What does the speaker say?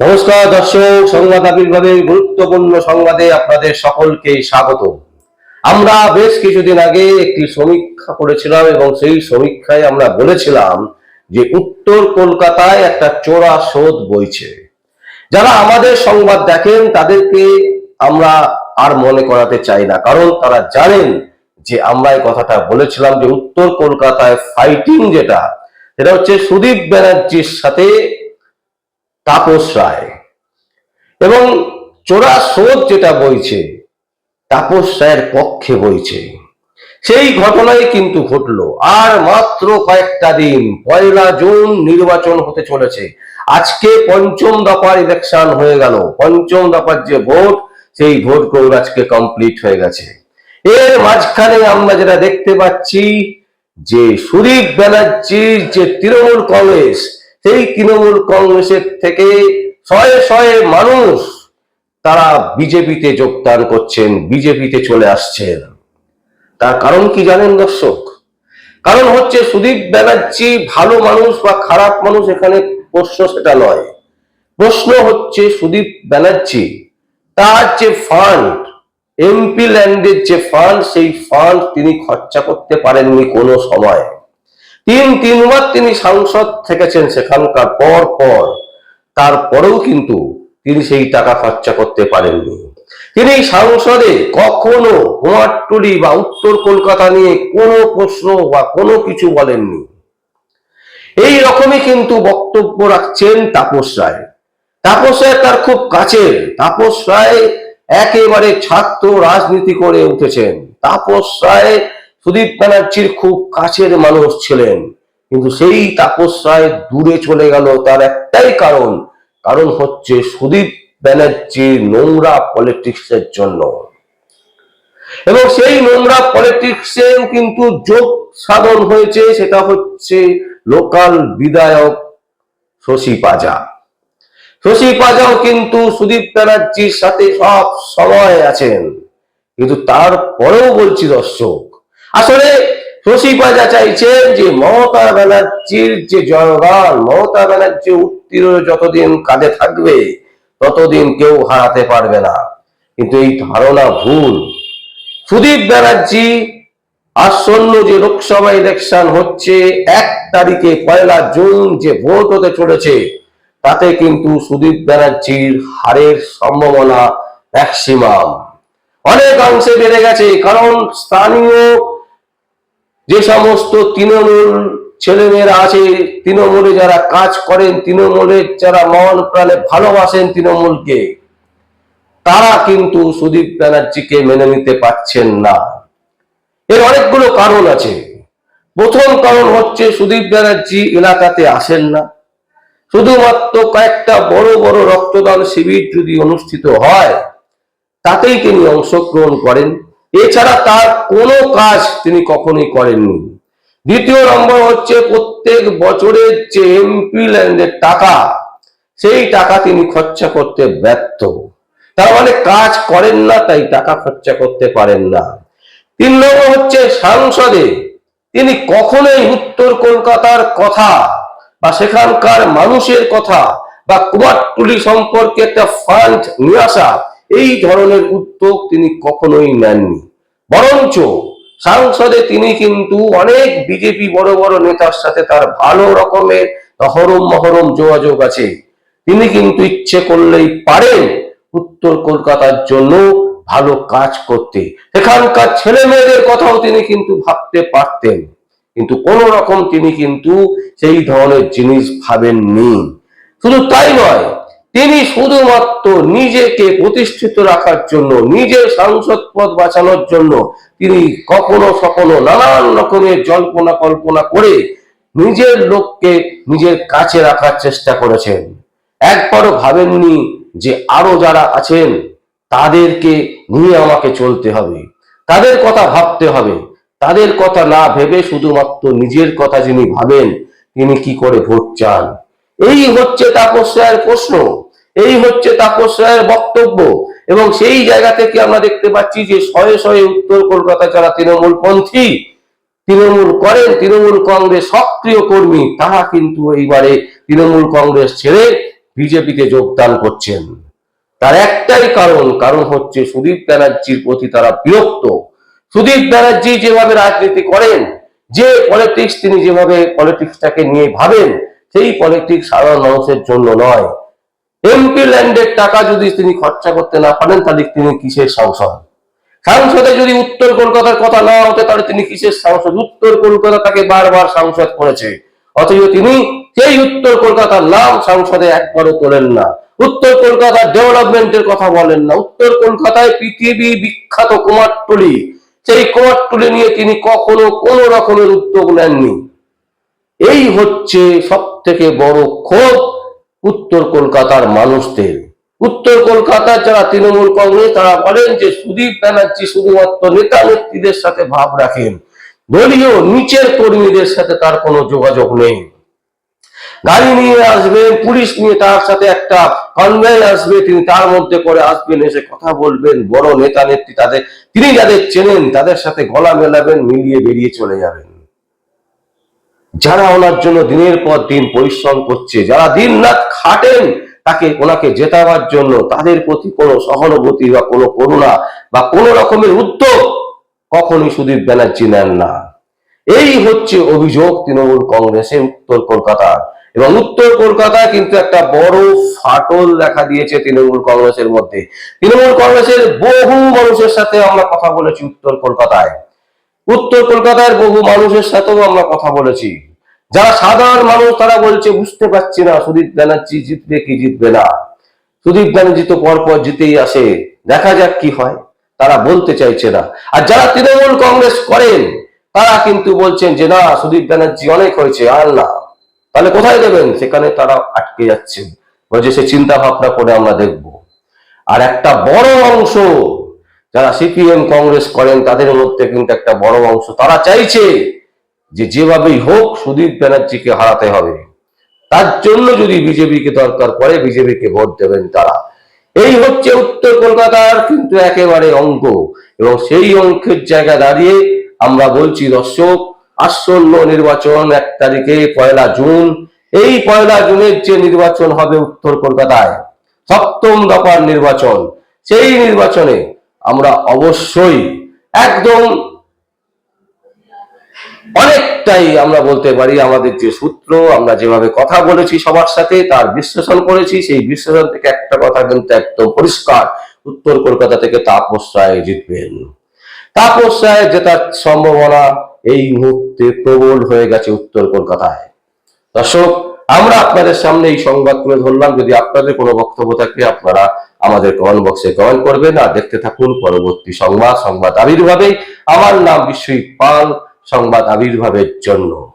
নমস্কার, দর্শক, সংবাদ আবির্ভাবের গুরুত্বপূর্ণ সংবাদে আপনাদের সকলকে স্বাগত আমরা বেশ কিছুদিন আগে একটি সমীক্ষা করেছিলাম এবং সেই সমীক্ষায় আমরা বলেছিলাম যে উত্তর কলকাতায় একটা চোরা শোধ বইছে। যারা আমাদের সংবাদ দেখেন, তাদেরকে আমরা আর মনে করাতে চাই না, কারণ তারা জানেন যে আমরা এই কথাটা বলেছিলাম যে উত্তর কলকাতায় ফাইটিং যেটা, সেটা হচ্ছে সুদীপ ব্যানার্জির সাথে তাপস রায়। এবং চোরা স্রোত যেটা বইছে, তাপস রায়ের পক্ষে বইছে। সেই ঘটনাই কিন্তু ঘটলো। আর মাত্র কয়েকটা দিন, পয়লা জুন নির্বাচন হতে চলেছে। আজকে পঞ্চম দফার ইলেকশন হয়ে গেল। পঞ্চম দফার যে ভোট, সেই ভোট গৌর আজকে কমপ্লিট হয়ে গেছে। এর মাঝখানে আমরা যেটা দেখতে পাচ্ছি, যে সুদীপ ব্যানার্জির যে তৃণমূল কংগ্রেস সেই তৃণমূল কংগ্রেসের থেকে শয়ে শয়ে মানুষ তারা বিজেপিতে যোগদান করছেন, বিজেপিতে চলে আসছেন। তার কারণ কি জানেন দর্শক? কারণ হচ্ছে সুদীপ ব্যানার্জি ভালো মানুষ বা খারাপ মানুষ এখানে প্রশ্ন সেটা নয়। প্রশ্ন হচ্ছে সুদীপ ব্যানার্জি তার যে ফান্ড এমপি ল্যান্ডের যে ফান্ড সেই ফান্ড তিনি খরচা করতে পারেননি কোনো সময়। তিন তিনবার তিনি সাংসদ থেকেছেন সেখানকার পর পর। তারপরেও কিন্তু তিনি সেই টাকা খরচা করতে পারেননি। তিনি সংসদে কখনো কুমারটুলি বা উত্তর কলকাতা নিয়ে কোনো প্রশ্ন বা কোনো কিছু বলেননি। এই রকমই কিন্তু বক্তব্য রাখছেন তাপস রায়। তাপস রায় তার খুব কাছের। তাপস রায় একেবারে ছাত্র রাজনীতি করে উঠেছেন। তাপস রায় সুদীপ ব্যানার্জির খুব কাছের মানুষ ছিলেন, কিন্তু সেই তাপস রায় দূরে চলে গেল তার একটাই কারণ। কারণ হচ্ছে সুদীপ ব্যানার্জির নোংরা পলিটিক্সের জন্য। এবং সেই নোংরা পলিটিক্সেও কিন্তু যোগ সাধন হয়েছে, সেটা হচ্ছে লোকাল বিধায়ক শশী পাজা। শশী পাজাও কিন্তু সুদীপ ব্যানার্জির সাথে সব সময় আছেন, কিন্তু তারপরেও বলছি দর্শক আসলে পাজা চাইছেন যে মমতা ব্যানার্জির যে জয়গান, মমতা ব্যানার্জি উত্তীর্ণ যতদিন কাজে থাকবে, ততদিন কেউ হারাতে পারবে না। কিন্তু এই ধারণা ভুল। সুদীপ ব্যানার্জি আসন্ন যে লোকসভা ইলেকশন হচ্ছে, এক তারিখে পয়লা জুন যে ভোট হতে চলেছে, তাতে কিন্তু সুদীপ ব্যানার্জির হারের সম্ভাবনা ম্যাক্সিমাম। অনেক অংশে বেড়ে গেছে, কারণ স্থানীয় যে সমস্ত তৃণমূল ছেলেমেয়েরা আছে, তৃণমূলে যারা কাজ করেন তৃণমূলের যারা মন প্রাণে ভালোবাসেন তৃণমূলকে, তারা কিন্তু সুদীপ ব্যানার্জিকে মেনে নিতে পারছেন না। এর অনেকগুলো কারণ আছে। প্রথম কারণ হচ্ছে সুদীপ ব্যানার্জি এলাকাতে আসেন না। শুধুমাত্র কয়েকটা বড় বড় রক্তদান শিবির যদি অনুষ্ঠিত হয়, তাতেই তিনি অংশগ্রহণ করেন। এছাড়া তার কোনো কাজ তিনি কখনোই করেননি। দ্বিতীয় নম্বর হচ্ছে প্রত্যেক বছরের যে এমপি ল্যান্ডের টাকা, সেই টাকা তিনি খরচা করতে ব্যর্থ। তার মানে কাজ করেন না, তাই টাকা খরচা করতে পারেন না। তিন নম্বর হচ্ছে সাংসদে, তিনি কখনোই উত্তর কলকাতার কথা বা সেখানকার মানুষের কথা বা কুমারটুলি সম্পর্কে একটা ফান্ড নিয়ে আসা এই ধরনের উদ্যোগ তিনি কখনোই নেননি। বরঞ্চ সংসদে তিনি কিন্তু অনেক বিজেপি বড় বড় নেতার সাথে তার ভালো রকমের হরম মহরম যোগাযোগ আছে। তিনি কিন্তু ইচ্ছে করলেই পারেন উত্তর কলকাতার জন্য ভালো কাজ করতে। এখানকার ছেলে মেয়েদের কথাও তিনি কিন্তু ভাবতে পারতেন। কিন্তু কোন রকম তিনি কিন্তু সেই ধরনের জিনিস ভাবেননি। শুধু তাই নয় তিনি শুধুমাত্র নিজেকে প্রতিষ্ঠিত রাখার জন্য নিজের সাংসদ পদ বাঁচানোর জন্য তিনি কখনো সখনো নানান রকমের জল্পনা কল্পনা করে নিজের লোককে নিজের কাছে রাখার চেষ্টা করেছেন। একবারও ভাবেননি যে আরও যারা আছেন, তাদেরকে নিয়ে আমাকে চলতে হবে। তাদের কথা ভাবতে হবে। তাদের কথা না ভেবে শুধুমাত্র নিজের কথা যিনি ভাবেন, তিনি কি করে ভোট চান? এই হচ্ছে তাপস রায়ের প্রশ্ন। এই হচ্ছে তাপস রায়ের বক্তব্য। এবং সেই জায়গা থেকে আমরা দেখতে পাচ্ছি যে শয়ে শয়ে উত্তর কলকাতা যারা তৃণমূল পন্থী তৃণমূল করেন, তৃণমূল কংগ্রেস সক্রিয় কর্মী, তারা কিন্তু এইবারে তৃণমূল কংগ্রেস ছেড়ে বিজেপিতে যোগদান করছেন। তার একটাই কারণ কারণ হচ্ছে সুদীপ ব্যানার্জির প্রতি তারা বিরক্ত। সুদীপ ব্যানার্জি যেভাবে রাজনীতি করেন, যে পলিটিক্স তিনি যেভাবে পলিটিক্সটাকে নিয়ে ভাবেন, সেই পলিটিক্স সাধারণ মানুষের জন্য নয়। এমপি ল্যান্ডের টাকা যদি তিনি খরচা করতে না পারেন, তাহলে তিনি কিসের সাংসদ? সাংসদে যদি উত্তর কলকাতার কথা না হতে, তাহলে তিনি কিসের সাংসদ? উত্তর কলকাতা তাকে বারবার সাংসদ করেছে। অথচ তিনি সেই উত্তর কলকাতার নাম সংসদে একবারও তোলেন না। উত্তর কলকাতার ডেভেলপমেন্টের কথা বলেন না। উত্তর কলকাতায় পৃথিবী বিখ্যাত কুমারটুলি। সেই কুমারটুলি নিয়ে তিনি কখনো কোন রকমের উদ্যোগ নেননি। এই হচ্ছে সব থেকে বড় ক্ষোভ। উত্তর কলকাতার মানুষদের। উত্তর কলকাতার যারা তৃণমূল কংগ্রেস, তারা বলেন যে সুদীপ ব্যানার্জি শুধুমাত্র নেতা নেত্রীদের সাথে ভাব রাখেন। দলীয় নিচের কর্মীদের সাথে তার কোনো যোগাযোগ নেই। গাড়ি নিয়ে আসবেন, পুলিশ নিয়ে তার সাথে একটা কনভেন আসবে, তিনি তার মধ্যে করে আসবেন, এসে কথা বলবেন। বড় নেতা নেত্রী তাদের, তিনি যাদের চেনেন, তাদের সাথে গলা মেলাবেন, মিলিয়ে বেরিয়ে চলে যাবেন। যারা ওনার জন্য দিনের পর দিন পরিশ্রম করছে, যারা দিন রাত খাটেন, তাকে, ওনাকে জেতাবার জন্য তাদের প্রতি কোনো সহানুভূতি বা কোনো করুণা বা কোনো রকমের উদ্যোগ কখনই সুদীপ ব্যানার্জি নেন না। এই হচ্ছে অভিযোগ তৃণমূল কংগ্রেসের উত্তর কলকাতার এবং উত্তর কলকাতায় কিন্তু একটা বড় ফাটল দেখা দিয়েছে তৃণমূল কংগ্রেসের মধ্যে। তৃণমূল কংগ্রেসের বহু মানুষের সাথে আমরা কথা বলেছি উত্তর কলকাতায়। উত্তর কলকাতার বহু মানুষের সাথেও আমরা কথা বলেছি। যারা সাধারণ মানুষ, তারা বলছে, বুঝতে পারছি না, সুদীপ ব্যানার্জি জিতবে কি জিতবে না? সুদীপ ব্যানার্জি তো পরপর জিতেই আসে। দেখা যাক কি হয়। তারা বলতে চাইছে না। আর যারা তৃণমূল কংগ্রেস করেন, তারা কিন্তু বলছেন যে, না, সুদীপ ব্যানার্জি অনেক হয়েছে, আর না। তাহলে কোথায় দেবেন? সেখানে তারা আটকে যাচ্ছেন। বলছে, সে চিন্তা ভাবনা করে আমরা দেখব। আর একটা বড় অংশ যারা সিপিএম কংগ্রেস করেন, তাদের মধ্যে কিন্তু একটা বড় অংশ তারা চাইছে যে যেভাবেই হোক সুদীপ ব্যানার্জিকে হারাতে হবে। তার জন্য যদি বিজেপিকে দরকার পড়ে, বিজেপিকে ভোট দেবেন তারা। এই হচ্ছে উত্তর কলকাতার কিন্তু একেবারে অঙ্ক এবং সেই অঙ্কের জায়গা দাঁড়িয়ে আমরা বলছি, দর্শক, আসন্ন নির্বাচন এক তারিখে, পয়লা জুন। এই পয়লা জুনের যে নির্বাচন হবে উত্তর কলকাতায়, সপ্তম দফার নির্বাচন। সেই নির্বাচনে আমরা অবশ্যই একদম অনেকটাই আমরা বলতে পারি আমাদের যে সূত্র, আমরা যেভাবে কথা বলেছি সবার সাথে, তার বিশ্লেষণ করেছি, সেই বিশ্লেষণ থেকে একটা কথা কিন্তু একদম পরিষ্কার। উত্তর কলকাতা থেকে তাপস রায় জিতবেন। তাপস রায় জেতার সম্ভাবনা এই মুহূর্তে প্রবল হয়ে গেছে উত্তর কলকাতায়। দর্শক আমরা আপনাদের সামনে এই সংবাদ তুলে ধরলাম। যদি আপনাদের কোনো বক্তব্য থাকে, আপনারা আমাদের কমেন্ট বক্সে কমেন্ট করবেন। আর দেখতে থাকুন পরবর্তী সংবাদ সংবাদ আবির্ভাবে আমার নাম বিশ্বই পাল, সংবাদ আবির্ভাবের জন্য।